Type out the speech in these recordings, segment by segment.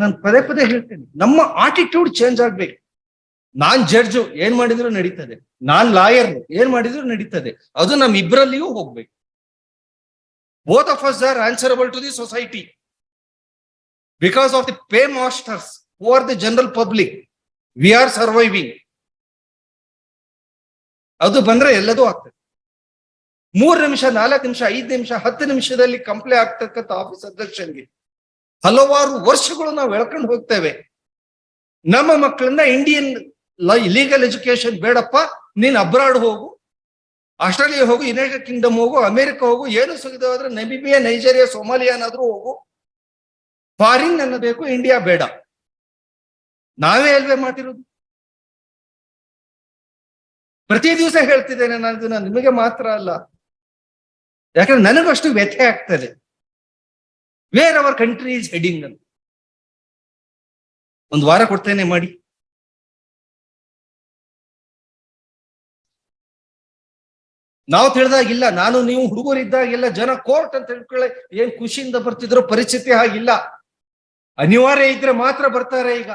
ನಾನು ಪದೇ ಪದೇ ಹೇಳ್ತೇನೆ, ನಮ್ಮ ಆಟಿಟ್ಯೂಡ್ ಚೇಂಜ್ ಆಗ್ಬೇಕು. ನಾನ್ ಜಡ್ಜು ಏನ್ ಮಾಡಿದ್ರು ನಡೀತದೆ, ನಾನ್ ಲಾಯರ್ ಏನ್ ಮಾಡಿದ್ರು ನಡೀತದೆ, ಅದು ನಮ್ ಇಬ್ಬರಲ್ಲಿಯೂ ಹೋಗ್ಬೇಕು. Both of us are answerable to the society because of the pay masters who are the general public we are surviving ಅದು ಬಂದ್ರೆ ಎಲ್ಲದೂ ಆಗ್ತದೆ. ಮೂರು ನಿಮಿಷ, ನಾಲ್ಕು ನಿಮಿಷ, ಐದು ನಿಮಿಷ, ಹತ್ತು ನಿಮಿಷದಲ್ಲಿ ಕಂಪ್ಲೇ ಆಗ್ತಕ್ಕಂಥ ಆಫೀಸ್ ಅಧ್ಯಕ್ಷನ್ಗೆ. ಹಲವಾರು ವರ್ಷಗಳು ನಾವು ಎಳ್ಕೊಂಡು ಹೋಗ್ತೇವೆ. ನಮ್ಮ ಮಕ್ಕಳನ್ನ ಇಂಡಿಯನ್ ಲೀಗಲ್ ಎಜುಕೇಶನ್ ಬೇಡಪ್ಪ, ನೀನ್ ಅಬ್ರಾಡ್ ಹೋಗು. ಆಸ್ಟ್ರೇಲಿಯಾ ಹೋಗು ಯುನೈಟೆಡ್ ಕಿಂಗ್ಡಮ್ ಹೋಗು ಅಮೆರಿಕ ಹೋಗು, ಏನು ಸಿಗದೆ ಹೋದ್ರೆ ನಮಿಬಿಯಾ ನೈಜೀರಿಯಾ ಸೋಮಾಲಿಯಾನಾದ್ರೂ ಹೋಗು. ಫಾರಿನ್ ಅನ್ನಬೇಕು ಇಂಡಿಯಾ ಬೇಡ. ನಾವೇ ಅಲ್ವೇ ಮಾಡಿರೋದು ಪ್ರತಿ ದಿವಸ ಹೇಳ್ತಿದ್ದೇನೆ ನಾನು ನಿಮಗೆ ಮಾತ್ರ ಅಲ್ಲ. ಯಾಕಂದ್ರೆ ನನಗಷ್ಟು ವ್ಯಥೆ ಆಗ್ತದೆ. Where our country is heading ಅಂತ ಒಂದು ವಾರ ಕೊಡ್ತೇನೆ ಮಾಡಿ. ನಾವು ತಿಳಿದಾಗಿಲ್ಲ, ನಾನು ನೀವು ಹುಡುಗರಿದ್ದಾಗೆಲ್ಲ ಜನ ಕೋರ್ಟ್ ಅಂತ ಹೇಳ್ಕೊಳ್ಳಿ, ಏನ್ ಖುಷಿಯಿಂದ ಬರ್ತಿದ್ರು ಪರಿಸ್ಥಿತಿ ಹಾಗಿಲ್ಲ. ಅನಿವಾರ್ಯ ಇದ್ರೆ ಮಾತ್ರ ಬರ್ತಾರೆ ಈಗ.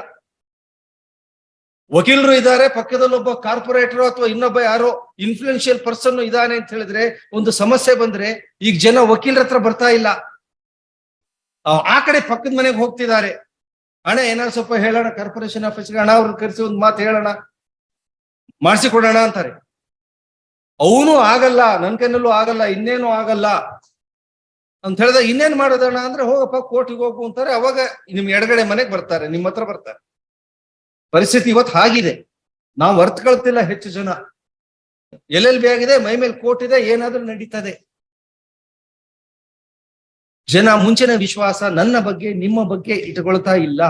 ವಕೀಲರು ಇದ್ದಾರೆ ಪಕ್ಕದಲ್ಲೊಬ್ಬ ಕಾರ್ಪೊರೇಟರ್ ಅಥವಾ ಇನ್ನೊಬ್ಬ ಯಾರೋ ಇನ್ಫ್ಲೂಯೆನ್ಷಿಯಲ್ ಪರ್ಸನ್ ಇದಾನೆ ಅಂತ ಹೇಳಿದ್ರೆ, ಒಂದು ಸಮಸ್ಯೆ ಬಂದ್ರೆ, ಈಗ ಜನ ವಕೀಲರ ಹತ್ರ ಬರ್ತಾ ಇಲ್ಲ. ಆ, ಕಡೆ ಪಕ್ಕದ ಮನೆಗೆ ಹೋಗ್ತಿದ್ದಾರೆ. ಹಣ ಏನಾದ್ರು ಸ್ವಲ್ಪ ಹೇಳೋಣ ಕಾರ್ಪೊರೇಷನ್ ಆಫೀಸ್ಗೆ ಹಣ ಅವ್ರನ್ನ ಕರೆಸಿ ಒಂದು ಮಾತು ಹೇಳೋಣ. ಮಾಡಿಸಿಕೊಡೋಣ ಅಂತಾರೆ. ಅವನು ಆಗಲ್ಲ ನನ್ ಕೈನಲ್ಲೂ ಆಗಲ್ಲ ಇನ್ನೇನು ಆಗಲ್ಲ. ಅಂತ ಹೇಳಿದ ಇನ್ನೇನ್ ಮಾಡೋದಣ್ಣ ಅಂದ್ರೆ ಹೋಗಪ್ಪ ಕೋರ್ಟಿಗೆ ಹೋಗು ಅಂತಾರೆ. ಅವಾಗ ನಿಮ್ ಎಡಗಡೆ ಮನೆಗೆ ಬರ್ತಾರೆ ನಿಮ್ಮ ಹತ್ರ ಬರ್ತಾರೆ. ಪರಿಸ್ಥಿತಿ ಇವತ್ತು ಹಾಗಿದೆ. ನಾವು ಅರ್ಥಕೊಳ್ತಿಲ್ಲ ಹೆಚ್ಚು ಜನ. ಎಲ್ಲೆಲ್ ಬಿ ಆಗಿದೆ ಮೈ ಮೇಲೆ ಕೋರ್ಟ್ ಇದೆ ಏನಾದ್ರೂ ನಡೀತದೆ. ಜನ ಮುಂಚಿನ ವಿಶ್ವಾಸ ನನ್ನ ಬಗ್ಗೆ, ನಿಮ್ಮ ಬಗ್ಗೆ ಇಟ್ಕೊಳ್ತಾ ಇಲ್ಲ.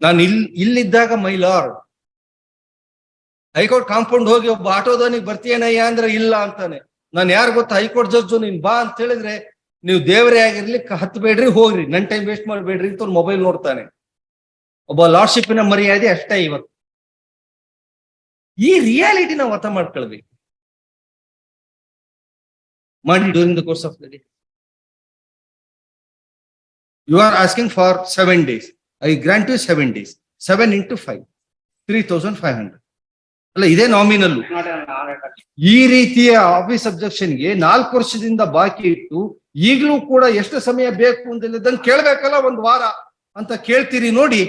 ನಾನು ಇಲ್, ಇಲ್ಲಿದ್ದಾಗ ಮೈಲಾರ್ಡ್ ಹೈಕೋರ್ಟ್ ಕಾಂಪೌಂಡ್ ಹೋಗಿ ಒಬ್ಬ ಆಟೋದವನಿಗೆ ಬರ್ತೀಯನಯ್ಯ ಅಂದ್ರೆ ಇಲ್ಲ ಅಂತಾನೆ. ನಾನು ಯಾರು ಗೊತ್ತಾ ಹೈಕೋರ್ಟ್ ಜಡ್ಜು ನೀನ್ ಬಾ ಅಂತ ಹೇಳಿದ್ರೆ ನೀವು ದೇವರೇ ಆಗಿರ್ಲಿ ಹತ್ತುಬೇಡ್ರಿ ಹತ್ಬೇಡ್ರಿ, ಹೋಗ್ರಿ. ನನ್ ಟೈಮ್ ವೇಸ್ಟ್ ಮಾಡಬೇಡ್ರಿ ಅಂತ ಮೊಬೈಲ್ ನೋಡ್ತಾನೆ. ಒಬ್ಬ ಲಾರ್ಡ್ಶಿಪ್ನ ಮರ್ಯಾದೆ ಅಷ್ಟೇ ಇವತ್ತು. ಈ ರಿಯಾಲಿಟಿ ನಾವು ಅರ್ಥ ಮಾಡ್ಕೊಳ್ಬೇಕು. ಮಾಡಿ during the course of the day. You are asking for seven days I grant you seven days seven into five three thousand five hundred ಅಲ್ಲ, ಇದೇ ನಾಮಿನಲ್ ಈ ರೀತಿಯ ಆಫೀಸ್ ಅಬ್ಜೆಕ್ಷನ್ಗೆ ನಾಲ್ಕು ವರ್ಷದಿಂದ ಬಾಕಿ ಇಟ್ಟು, ಈಗಲೂ ಕೂಡ ಎಷ್ಟು ಸಮಯ ಬೇಕು ಅಂತ ಕೇಳ್ಬೇಕಲ್ಲ, ಒಂದು ವಾರ ಅಂತ ಕೇಳ್ತೀರಿ ನೋಡಿ.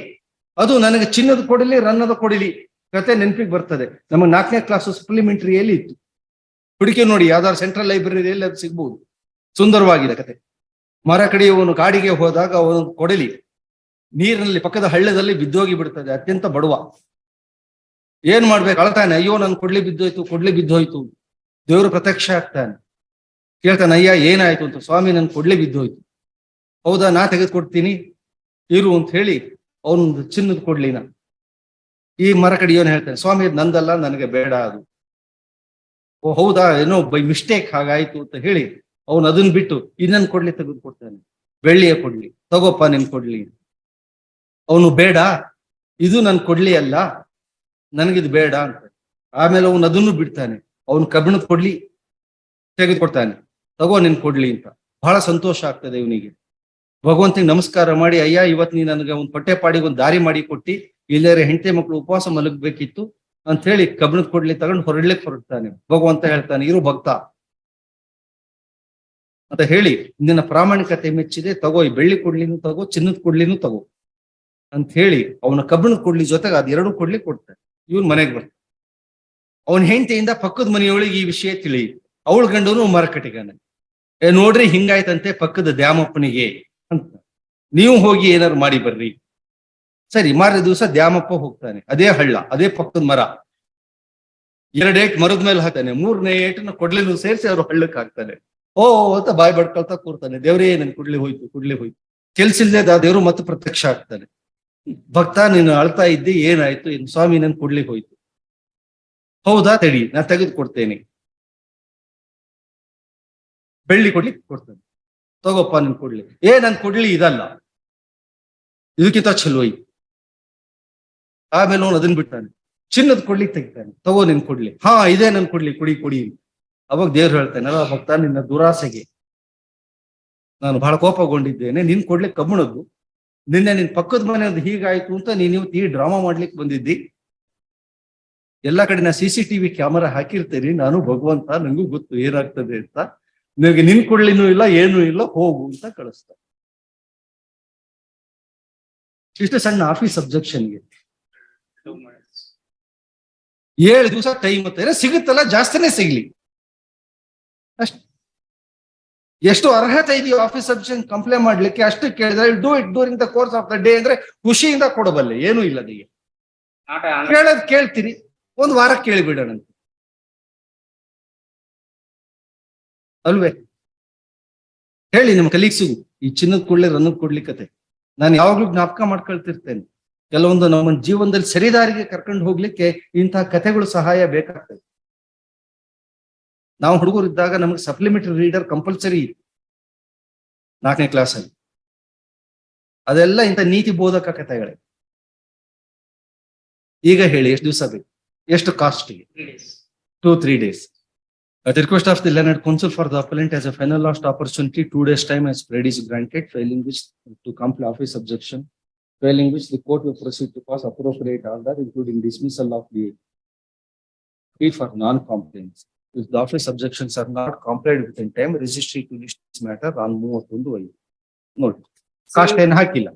ಅದು ನನಗೆ ಚಿನ್ನದ ಕೊಡಲಿ, ರನ್ನದ ಕೊಡಲಿ ಕತೆ ನೆನಪಿಗೆ ಬರ್ತದೆ. ನಮಗೆ ನಾಲ್ಕನೇ ಕ್ಲಾಸ್ ಸಪ್ಲಿಮೆಂಟರಿಯಲ್ಲಿ ಇತ್ತು. ಹುಡುಕಿ ನೋಡಿ, ಯಾವ್ದಾದ್ರು ಸೆಂಟ್ರಲ್ ಲೈಬ್ರರಿಯಲ್ಲಿ ಅದು ಸಿಗ್ಬಹುದು ಸುಂದರವಾಗಿದೆ ಕತೆ. ಮರ ಕಡಿಯುವವನು ಕಾಡಿಗೆ ಹೋದಾಗ ಅವನು ಕೊಡಲಿ. ನೀರಿನಲ್ಲಿ, ಪಕ್ಕದ ಹಳ್ಳದಲ್ಲಿ ಬಿದ್ದೋಗಿ ಬಿಡ್ತದೆ, ಅತ್ಯಂತ ಬಡವ. ಏನ್ ಮಾಡ್ಬೇಕು? ಅಳ್ತಾನೆ, ಅಯ್ಯೋ, ನನ್ ಕೊಡ್ಲಿ ಬಿದ್ದೋಯ್ತು ಕೊಡ್ಲಿ ಬಿದ್ದೋಯ್ತು. ದೇವರು ಪ್ರತ್ಯಕ್ಷ ಆಗ್ತಾನೆ. ಕೇಳ್ತಾನೆ, ಅಯ್ಯ, ಏನಾಯ್ತು? ಅಂತ, ಸ್ವಾಮಿ, ನನ್ ಕೊಡ್ಲಿ ಬಿದ್ದೋಯ್ತು. ಹೌದಾ, ನಾ ತೆಗೆದುಕೊಡ್ತೀನಿ, ಇರು ಅಂತ ಹೇಳಿ ಅವನೊಂದು ಚಿನ್ನದ ಕೊಡ್ಲಿನ. ಈ ಮರ ಕಡಿಯೋನು ಹೇಳ್ತಾನೆ, ಸ್ವಾಮಿ, ನಂದಲ್ಲ, ನನಗೆ ಬೇಡ ಅದು. ಓ, ಹೌದಾ? ಏನೋ ಬೈ ಮಿಸ್ಟೇಕ್ ಹಾಗಾಯ್ತು ಅಂತ ಹೇಳಿ ಅವನು ಅದನ್ನ ಬಿಟ್ಟು ಇನ್ನೊಂದು ಕೊಡ್ಲಿ ತೆಗೆದು ಕೊಡ್ತಾನೆ. ಬೆಳ್ಳಿಯ ಕೊಡ್ಲಿ. ತಗೋಪ್ಪ ನಿನ್ ಕೊಡ್ಲಿ. ಅವನು ಬೇಡ. ಇದು ನನ್ ಕೊಡ್ಲಿ ಅಲ್ಲ. ನನಗಿದು ಬೇಡ ಅಂತ. ಆಮೇಲೆ ಅವನು ಅದನ್ನು ಬಿಡ್ತಾನೆ. ಅವನು ಕಬ್ಬಿಣದ ಕೊಡ್ಲಿ ತೆಗೆದುಕೊಡ್ತಾನೆ ತಗೋ ನಿನ್ ಕೊಡ್ಲಿ ಅಂತ. ಬಹಳ ಸಂತೋಷ ಆಗ್ತದೆ ಇವನಿಗೆ. ಭಗವಂತನಿಗೆ ನಮಸ್ಕಾರ ಮಾಡಿ, ಅಯ್ಯ, ಇವತ್ ನೀ ನನಗೆ ಒಂದು ಪಟ್ಟೆ ಪಾಡಿಗೆ ಒಂದು ದಾರಿ ಮಾಡಿ ಕೊಟ್ಟಿ. ಇಲ್ಲದ್ರೆ ಹೆಂಡತಿ ಮಕ್ಕಳು ಉಪವಾಸ ಮಲಗಬೇಕಿತ್ತು. ಅಂತ ಹೇಳಿ ಕಬ್ಬಿಣದ ಕೊಡ್ಲಿ ತಗೊಂಡು ಹೊರಡ್ಲಿಕ್ಕೆ ಹೊರಡ್ತಾನೆ. ಭಗವಂತ ಹೇಳ್ತಾನೆ, ಇರು ಭಕ್ತ. ಅಂತ ಹೇಳಿ, ನಿನ್ನ ಪ್ರಾಮಾಣಿಕತೆ ಮೆಚ್ಚಿದೆ, ತಗೋ, ಈ ಬೆಳ್ಳಿ ಕೊಡ್ಲಿನೂ ತಗೋ, ಚಿನ್ನದ ಕೊಡ್ಲಿನೂ ತಗೋ. ಅಂತ ಹೇಳಿ, ಅವನ ಕಬ್ಬಿಣದ ಕೊಡ್ಲಿ ಜೊತೆಗೆ ಅದ್ ಎರಡು ಕೊಡ್ಲಿ ಕೊಡ್ತಾನೆ. ಇವನ್ ಮನೆಗೆ ಬರ್ತಾನೆ. ಅವನ ಹೆಂಡತಿಯಿಂದ ಪಕ್ಕದ ಮನೆಯೊಳಗೆ ಈ ವಿಷಯ ತಿಳಿ. ಅವಳು ಗಂಡನು ಮರಕಟಿಗಾನೆ ಏ, ನೋಡ್ರಿ, ಹಿಂಗಾಯ್ತಂತೆ ಪಕ್ಕದ ದ್ಯಾಮಪ್ಪನಿಗೆ. ಅಂತ. ನೀವು ಹೋಗಿ ಏನಾರು ಮಾಡಿ ಬರ್ರಿ. ಸರಿ, ಮಾರನೇ ದಿವಸ ದ್ಯಾಮಪ್ಪ ಹೋಗ್ತಾನೆ. ಅದೇ ಹಳ್ಳ, ಅದೇ ಪಕ್ಕದ ಮರ. ಎರಡು ಏಟ್ ಮರದ ಮೇಲೆ ಹಾಕ್ತಾನೆ, ಮೂರನೇ ಏಟನ್ನ ಕೊಡ್ಲಿನೂ ಸೇರಿಸಿ ಅವ್ರು ಹಳ್ಳಕ್ಕೆ ಹಾಕ್ತಾನೆ. ಓ ಅಂತ ಬಾಯ್ ಬಡ್ಕೊಳ್ತಾ ಕೂರ್ತಾನೆ, ದೇವ್ರೇ, ನನ್ ಕುಡ್ಲಿ ಹೋಯ್ತು ಕುಡ್ಲಿ ಹೋಯ್ತು. ಕೆಲ್ಸ ಇಲ್ದೆ ಆ ದೇವ್ರು ಮತ್ತೆ ಪ್ರತ್ಯಕ್ಷ ಆಗ್ತಾನೆ. ಭಕ್ತ, ನೀನು ಅಳ್ತಾ ಇದ್ದಿ, ಏನಾಯ್ತು? ಇನ್ ಸ್ವಾಮಿ, ನನ್ ಕೊಡ್ಲಿ ಹೋಯ್ತು. ಹೌದಾ ತಡಿ, ನಾ ತೆಗೆದು ಕೊಡ್ತೇನೆ. ಬೆಳ್ಳಿ ಕೊಡ್ಲಿ ಕೊಡ್ತಾನೆ. ತಗೋಪ್ಪ ನನ್ ಕೊಡ್ಲಿ. ಏ, ನನ್ ಕೊಡ್ಲಿ ಇದಲ್ಲ. ಇದಕ್ಕಿಂತ ಚಲೋ ಆಮೇಲೆ ಅವನು ಅದನ್ನ ಬಿಡ್ತಾನೆ. ಚಿನ್ನದ ಕೊಡ್ಲಿ ತೆಗಿತಾನೆ. ತಗೋ ನಿನ್ ಕೊಡ್ಲಿ. ಹಾ, ಇದೇ ನನ್ ಕೊಡ್ಲಿ, ಕುಡಿ ಕುಡಿ ಅವಾಗ ದೇವ್ರು ಹೇಳ್ತಾನೆ, ಅಲ್ಲ ಭಕ್ತ, ನಿನ್ನ ದುರಾಸೆಗೆ ನಾನು ಬಹಳ ಕೋಪಗೊಂಡಿದ್ದೇನೆ, ನಿನ್ ಕೊಡ್ಲಿ ಕಬ್ಬಣದ್ದು ನಿನ್ನೆ ನಿನ್ ಪಕ್ಕದ ಮನೆ ಒಂದು ಹೀಗಾಯ್ತು ಅಂತ ನೀನ್ ಇವತ್ತು ಈ ಡ್ರಾಮಾ ಮಾಡ್ಲಿಕ್ಕೆ ಬಂದಿದ್ದಿ. ಎಲ್ಲಾ ಕಡೆ ನಾ ಸಿ ಸಿ ಟಿವಿ ಕ್ಯಾಮರಾ ಹಾಕಿರ್ತೀನಿ, ನಾನು ಭಗವಂತ, ನಂಗೂ ಗೊತ್ತು ಏನಾಗ್ತದೆ ಅಂತ. ನಿನಗೆ ನಿನ್ ಕೊಡ್ಲಿನೂ ಇಲ್ಲ, ಏನೂ ಇಲ್ಲ, ಹೋಗು ಅಂತ ಕಳಿಸ್ತ ಇಷ್ಟು ಸಣ್ಣ ಆಫೀಸ್ ಅಬ್ಜೆಕ್ಷನ್ಗೆ ಏಳು ದಿವಸ ಟೈಮ್ ಮತ್ತೆ ಸಿಗುತ್ತಲ್ಲ ಜಾಸ್ತಿನೇ ಸಿಗ್ಲಿ. ಅಷ್ಟ್. ಎಷ್ಟು ಅರ್ಹತೆ ಇದೆಯೋ ಆಫೀಸ್ ಸಬ್ಜೆಕ್ಟ್ ಕಂಪ್ಲೇಂಟ್ ಮಾಡ್ಲಿಕ್ಕೆ ಅಷ್ಟು ಕೇಳಿದ್ರೆ do it during the course of the day ಅಂದ್ರೆ ಖುಷಿಯಿಂದ ಕೊಡಬಲ್ಲೆ ಏನೂ ಇಲ್ಲ ಅದಕ್ಕೆ ಕೇಳೋದ್ ಕೇಳ್ತೀರಿ ಒಂದ್ ವಾರ ಕೇಳಿಬಿಡೋಣ ಅಲ್ವೇ? ಹೇಳಿ ನಿಮ್ಮ ಕಲೀಗ್ಸಿಗೂ ಈ ಚಿನ್ನದ ಕೂಡಲೇ ರನ್ನದ್ ಕೊಡ್ಲಿಕ್ಕತೆ ನಾನು ಯಾವಾಗ್ಲೂ ಜ್ಞಾಪಕ ಮಾಡ್ಕೊಳ್ತಿರ್ತೇನೆ. ಕೆಲವೊಂದು ನಮ್ಮ ಜೀವನದಲ್ಲಿ ಸರಿದಾರಿಗೆ ಕರ್ಕೊಂಡು ಹೋಗ್ಲಿಕ್ಕೆ ಇಂತಹ ಕಥೆಗಳು ಸಹಾಯ ಬೇಕಾಗ್ತದೆ. ನಾವು ಹುಡುಗರು ಇದ್ದಾಗ ನಮಗೆ ಸಪ್ಲಿಮೆಂಟರಿ ರೀಡರ್ ಕಂಪಲ್ಸರಿ ನಾಲ್ಕನೇ ಕ್ಲಾಸಲ್ಲಿ ಅದೆಲ್ಲ ಇಂಥ ನೀತಿ ಬೋಧಕ ಕಥೆಗಳೇ. ಈಗ ಹೇಳಿ ಎಷ್ಟು ದಿವಸ ಬೇಕು? ಎಷ್ಟು cost two three days at request of the learned counsel for the appellant as a final last opportunity two days time as prayed is granted failing which to complete office objection Failing which the court will proceed to pass appropriate order, including dismissal of the plea for non-compliance. If the office objections are not complied within time, registry to list this matter on ಮೂವತ್ತೊಂದು ಐದು. ನೋಡಿ cost ಏನ್ ಹಾಕಿಲ್ಲ